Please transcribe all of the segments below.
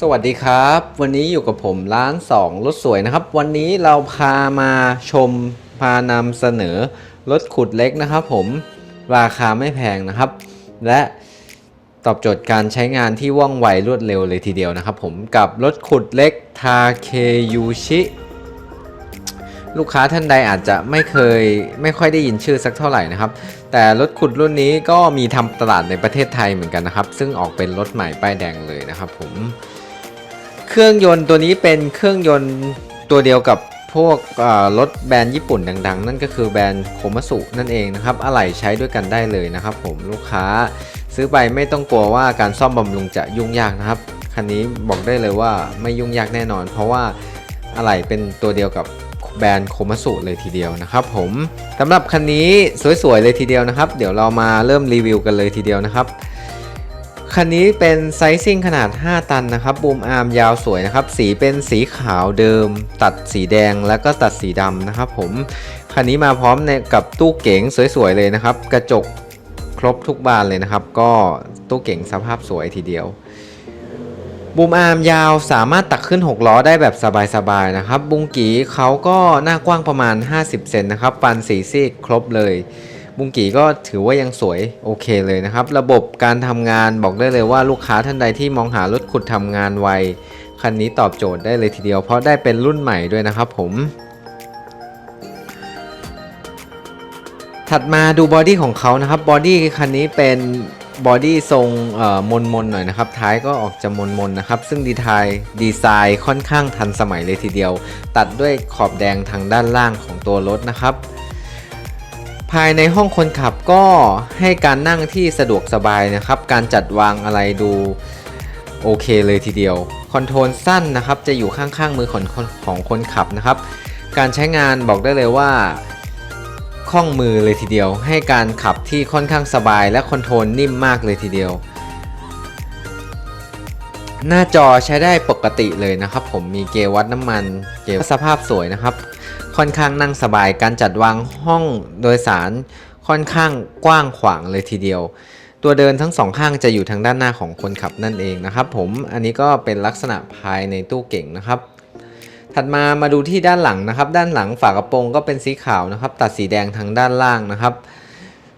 สวัสดีครับ วันนี้อยู่กับผมร้าน2รถสวยนะครับ วันนี้เราพามาชมพานำเสนอรถขุดเล็กนะครับ ผมราคาไม่แพงนะครับ และตอบโจทย์การใช้งานที่ว่องไวรวดเร็วเลยทีเดียวนะครับ ผมกับรถขุดเล็กทาเคยูชิ ลูกค้าท่านใดอาจจะไม่เคยไม่ค่อยได้ยินชื่อสักเท่าไหร่นะครับ แต่รถขุดรุ่นนี้ก็มีทำตลาดในประเทศไทยเหมือนกันนะครับ ซึ่งออกเป็นรถใหม่ป้ายแดงเลยนะครับผม เครื่องยนต์ตัวนี้เป็นเครื่องยนต์ตัวเดียวกับพวกรถแบรนด์ญี่ปุ่นดัง ๆ นั่นก็คือแบรนด์โคมัสุนั่นเองนะครับอะไหล่ใช้ด้วยกันได้เลยนะครับ ผมลูกค้าซื้อไปไม่ต้องกลัวว่าการซ่อมบำรุงจะยุ่งยากนะครับคันนี้บอกได้เลยว่าไม่ยุ่งยากแน่นอน เพราะว่าอะไหล่เป็นตัวเดียวกับ แบรนด์โคมัสุเลยทีเดียวนะครับผมสำหรับคันนี้สวยๆเลยทีเดียวนะครับ เดี๋ยวเรามาเริ่มรีวิวกันเลยทีเดียวนะครับคันนี้เป็นไซซิ่งขนาด 5 ตันนะครับบูมอาร์มยาวสวยนะครับ สีเป็นสีขาวเดิม ตัดสีแดงแล้วก็ตัดสีดำนะครับผม คันนี้มาพร้อมกับตู้เก๋งสวยๆเลยนะครับ กระจกครบทุกบานเลยนะครับ ก็ตู้เก๋งสภาพสวยทีเดียว บูมอาร์มยาวสามารถตักขึ้น 6 ล้อได้แบบสบายๆนะครับ บุงกีเขาก็หน้ากว้างประมาณ 50 เซนนะครับ ฟันสีซีกครบเลย บุงกีก็ถือว่ายังสวยโอเคเลยนะครับ ระบบการทำงานบอกได้เลยว่าลูกค้าท่านใดที่มองหารถขุดทำงานไว คันนี้ตอบโจทย์ได้เลยทีเดียว เพราะได้เป็นรุ่นใหม่ด้วยนะครับผมถัดมาดูบอดี้ของเขานะครับ บอดี้คันนี้เป็น บอดี้ทรงมนมนๆหน่อยนะครับ ท้ายก็ออกจะมนมนๆนะครับ ซึ่งดีไทยดีไซน์ค่อนข้างทันสมัยเลยทีเดียว ตัดด้วยขอบแดงทางด้านล่างของตัวรถนะครับ ภายในห้องคนขับก็ให้การนั่งที่สะดวกสบายนะครับ การจัดวางอะไรดูโอเคเลยทีเดียว คอนโทรลสั้นนะครับ จะอยู่ข้างๆมือของคนของคนขับนะครับ การใช้งานบอกได้เลยว่า คล่องมือเลยทีเดียว ให้การขับที่ค่อนข้างสบายและคอนโทรลนิ่มมากเลยทีเดียว หน้าจอใช้ได้ปกติเลยนะครับ ผมมีเกวัดน้ำมัน เกจสภาพสวยนะครับ ค่อนข้างนั่งสบายการจัดวางห้องโดยสารค่อนข้างกว้างขวางเลยทีเดียว ตัวเดินทั้งสองข้างจะอยู่ทางด้านหน้าของคนขับนั่นเองนะครับ ผมอันนี้ก็เป็นลักษณะภายในตู้เก่งนะครับ ถัดมามาดูที่ด้านหลังนะครับ ด้านหลังฝากระโปรงก็เป็นสีขาวนะครับ ตัดสีแดงทางด้านล่างนะครับ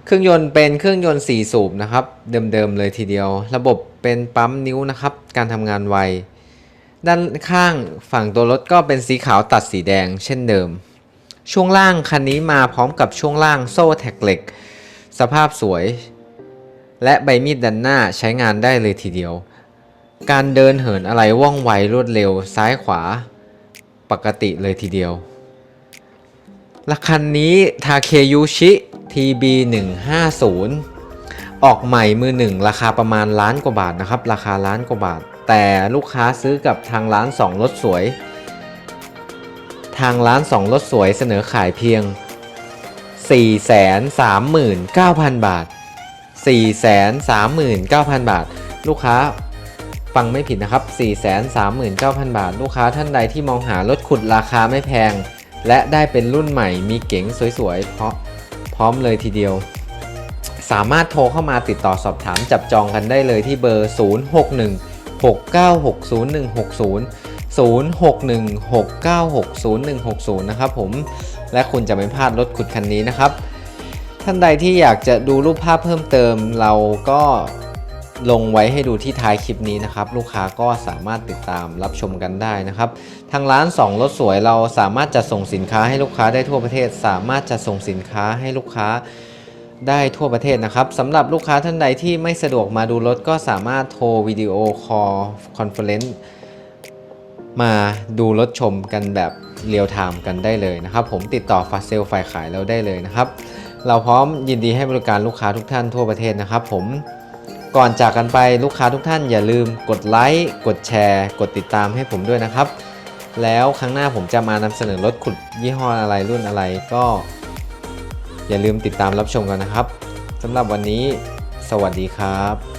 เครื่องยนต์เป็นเครื่องยนต์ 4 สูบนะครับ เดิมๆเลยทีเดียว ระบบเป็นปั๊มนิ้วนะครับ การทำงานไว ด้านข้างฝั่งตัวรถก็เป็นสีขาวตัดสีแดงเช่นเดิม ช่วงล่างคันนี้มาพร้อมกับช่วงล่างโซ่แท็กเหล็ก สภาพสวย และใบมีดด้านหน้าใช้งานได้เลยทีเดียว การเดินเหินอะไรว่องไวรวดเร็ว ซ้ายขวา ปกติเลยทีเดียว ละคันนี้ทาเคยุชิ TB 150 ออกใหม่มือหนึ่งราคาประมาณล้านกว่าบาทนะครับ ราคาล้านกว่าบาท แต่ลูกค้าซื้อกับทางร้าน 2 รถสวย ทางร้าน 2 รถสวยเสนอขายเพียง 439,000 บาท 439,000 บาท ลูกค้า ฟังไม่ผิดนะครับ 439,000 บาท ลูกค้าท่านใดที่มองหารถขุดราคาไม่แพง และได้เป็นรุ่นใหม่มีเก๋งสวยๆ เพราะพร้อมเลยทีเดียว สามารถโทรเข้ามาติดต่อสอบถามจับจองกันได้เลยที่เบอร์ 061 6960160 0616960160 นะครับผม และคุณจะไม่พลาดรถขุดคันนี้นะครับ ท่านใดที่อยากจะดูรูปภาพเพิ่มเติมเราก็ ลงไว้ให้ดูที่ท้ายคลิปนี้นะครับ ลูกค้าก็สามารถติดตามรับชมกันได้นะครับ ทางร้าน 2 รถสวยเราสามารถจะส่งสินค้าให้ลูกค้าได้ทั่วประเทศ สามารถจะส่งสินค้าให้ลูกค้าได้ทั่วประเทศนะครับสำหรับลูกค้าท่านใดที่ไม่สะดวกมาดูรถก็สามารถโทรวิดีโอคอลคอนเฟอเรนซ์มาดูรถชมกันแบบเรียลไทม์กันได้เลยนะครับ ผมติดต่อฟาเซลฝ่ายขายเราได้เลยนะครับ เราพร้อมยินดีให้บริการลูกค้าทุกท่านทั่วประเทศนะครับ ผม ก่อนจากกันไปลูกค้าทุกท่านอย่าลืมกดไลค์กดแชร์ กดติดตามให้ผมด้วยนะครับ แล้วครั้งหน้าผมจะมานำเสนอรถขุดยี่ห้ออะไรรุ่นอะไรก็ อย่าลืมติดตามรับชมกันนะครับสำหรับวันนี้ สวัสดีครับ